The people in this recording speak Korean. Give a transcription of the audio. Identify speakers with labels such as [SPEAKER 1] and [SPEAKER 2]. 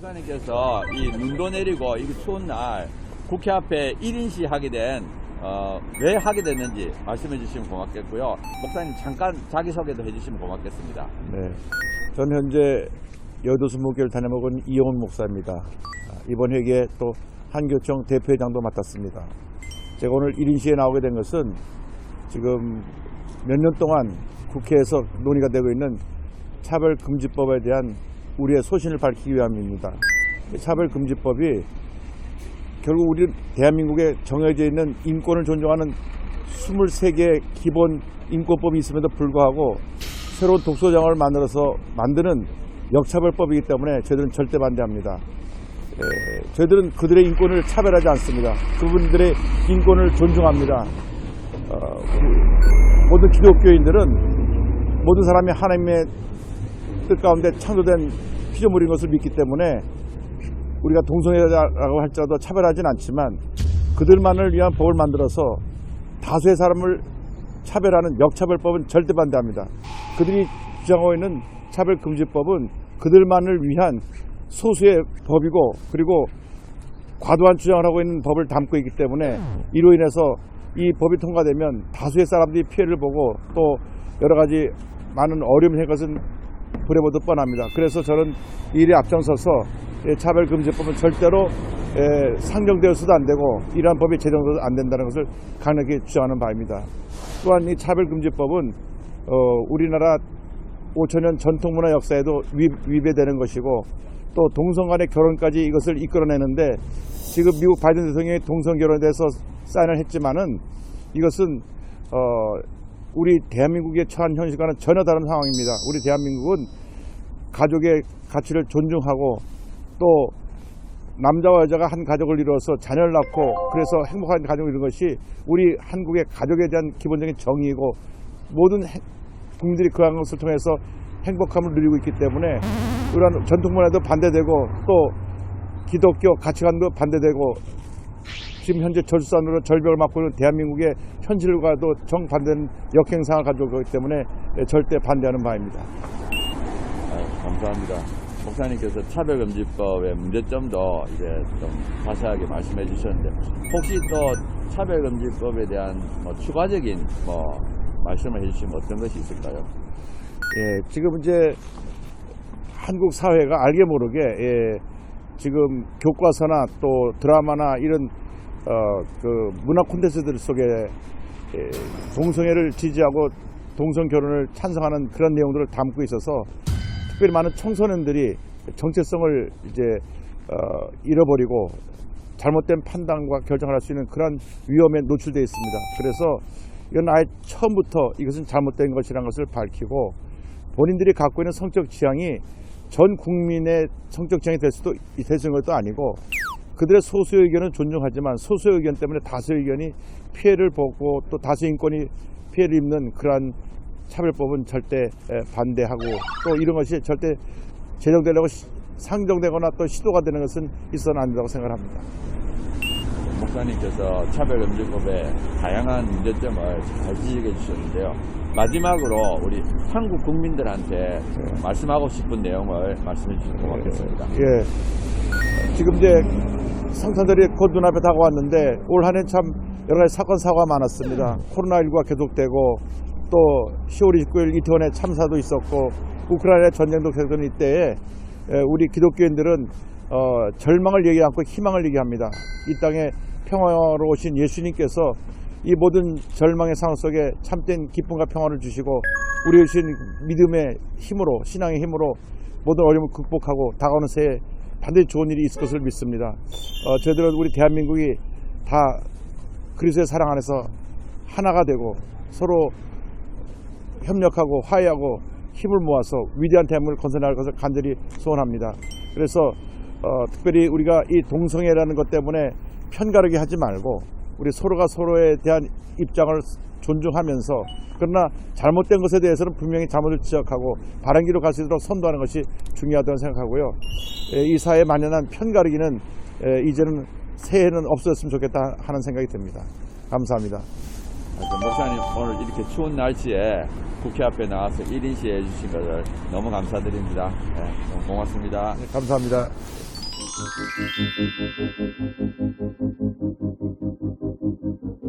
[SPEAKER 1] 목사님께서 이 눈도 내리고 이 추운 날 국회 앞에 1인시 하게 된, 어, 왜 하게 됐는지 말씀해 주시면 고맙겠고요. 목사님 잠깐 자기소개도 해 주시면 고맙겠습니다.
[SPEAKER 2] 네. 전 현재 여도수 목교를 다녀먹은 이용훈 목사입니다. 아, 이번 회기에 또 한교총 대표회장도 맡았습니다. 제가 오늘 1인시에 나오게 된 것은 지금 몇 년 동안 국회에서 논의가 되고 있는 차별금지법에 대한 우리의 소신을 밝히기 위함입니다. 이 차별금지법이 결국 우리 대한민국에 정해져 있는 인권을 존중하는 23개의 기본 인권법이 있음에도 불구하고 새로운 독소장을 만들어서 만드는 역차별법이기 때문에 저희들은 절대 반대합니다. 에, 저희들은 그들의 인권을 차별하지 않습니다. 그분들의 인권을 존중합니다. 어, 우리 모든 기독교인들은 모든 사람이 하나님의 뜻 가운데 창조된 피조물인 것을 믿기 때문에 우리가 동성애자라고 할지라도 차별하진 않지만 그들만을 위한 법을 만들어서 다수의 사람을 차별하는 역차별법은 절대 반대합니다. 그들이 주장하고 있는 차별금지법은 그들만을 위한 소수의 법이고 그리고 과도한 주장을 하고 있는 법을 담고 있기 때문에 이로 인해서 이 법이 통과되면 다수의 사람들이 피해를 보고 또 여러 가지 많은 어려움이 생 것은 불에 보듯 뻔합니다. 그래서 저는 이 일에 앞장서서 이 차별금지법은 절대로 에, 상정되어서도 안 되고 이러한 법이 제정돼도 안 된다는 것을 강력히 주장하는 바입니다. 또한 이 차별금지법은 어, 우리나라 5천년 전통문화 역사에도 위, 위배되는 것이고 또 동성 간의 결혼까지 이것을 이끌어내는데 지금 미국 바이든 대통령이 동성 결혼에 대해서 사인을 했지만은 이것은 어, 우리 대한민국의 처한 현실과는 전혀 다른 상황입니다. 우리 대한민국은 가족의 가치를 존중하고 또 남자와 여자가 한 가족을 이루어서 자녀를 낳고 그래서 행복한 가족을 이루는 것이 우리 한국의 가족에 대한 기본적인 정의이고 모든 행- 국민들이 그한 것을 통해서 행복함을 누리고 있기 때문에 이러한 전통문화도 반대되고 또 기독교 가치관도 반대되고 지금 현재 절산으로 절벽을 맞고 있는 대한민국의 현실과도 정반대는 역행상을 가지고 있기 때문에 절대 반대하는 바입니다.
[SPEAKER 1] 아유, 감사합니다. 목사님께서 차별금지법의 문제점도 이제 좀 자세하게 말씀해 주셨는데 혹시 또 차별금지법에 대한 뭐 추가적인 뭐 말씀을 해주시면 어떤 것이 있을까요?
[SPEAKER 2] 예, 지금 이제 한국 사회가 알게 모르게 예, 지금 교과서나 또 드라마나 이런 어, 그 문화 콘텐츠들 속에 예, 동성애를 지지하고 동성 결혼을 찬성하는 그런 내용들을 담고 있어서 특별히 많은 청소년들이 정체성을 이제 어, 잃어버리고 잘못된 판단과 결정을 할 수 있는 그런 위험에 노출되어 있습니다. 그래서 이건 아예 처음부터 이것은 잘못된 것이라는 것을 밝히고 본인들이 갖고 있는 성적 지향이 전 국민의 성적 지향이 될 수도 될수 있는 것도 아니고 그들의 소수의 의견은 존중하지만 소수의 의견 때문에 다수의 의견이 피해를 보고 또 다수 인권이 피해를 입는 그러한 차별법은 절대 에, 반대하고 또 이런 것이 절대 제정되려고 시- 상정되거나 또 시도가 되는 것은 있어는 안 된다고 생각합니다.
[SPEAKER 1] 목사님께서 차별금지법의 다양한 문제점을 잘 지적해 주셨는데요. 마지막으로 우리 한국 국민들한테 말씀하고 싶은 내용을 말씀해 주시면 고맙겠습니다.
[SPEAKER 2] 예. 지금 이제 성탄절이 곧 눈앞에 다가왔는데 올 한 해 참 여러 가지 사건 사고가 많았습니다. 코로나19가 계속되고 또 10월 29일 이태원에 참사도 있었고 우크라이나 전쟁도 계속되는 이때에 에, 우리 기독교인들은 어, 절망을 얘기 않고 희망을 얘기합니다. 이 땅에 평화로 오신 예수님께서 이 모든 절망의 상황 속에 참된 기쁨과 평화를 주시고 우리 주신 믿음의 힘으로 신앙의 힘으로 모든 어려움을 극복하고 다가오는 새해 반드시 좋은 일이 있을 것을 믿습니다. 어, 저희들은 우리 대한민국이 다 그리스도의 사랑 안에서 하나가 되고 서로 협력하고 화해하고 힘을 모아서 위대한 대한민국을 건설할 것을 간절히 소원합니다. 그래서 어, 특별히 우리가 이 동성애라는 것 때문에 편가르기 하지 말고 우리 서로가 서로에 대한 입장을 존중하면서 그러나 잘못된 것에 대해서는 분명히 잘못을 지적하고 바른 길로 갈 수 있도록 선도하는 것이 중요하다고 생각하고요. 에, 이 사회에 만연한 편가르기는 에, 이제는 새해는 없어졌으면 좋겠다 하는 생각이 듭니다. 감사합니다.
[SPEAKER 1] 하여튼 목사님 오늘 이렇게 추운 날씨에 국회 앞에 나와서 1인시 해주신 것을 너무 감사드립니다. 네, 너무 고맙습니다.
[SPEAKER 2] 감사합니다. Thank you.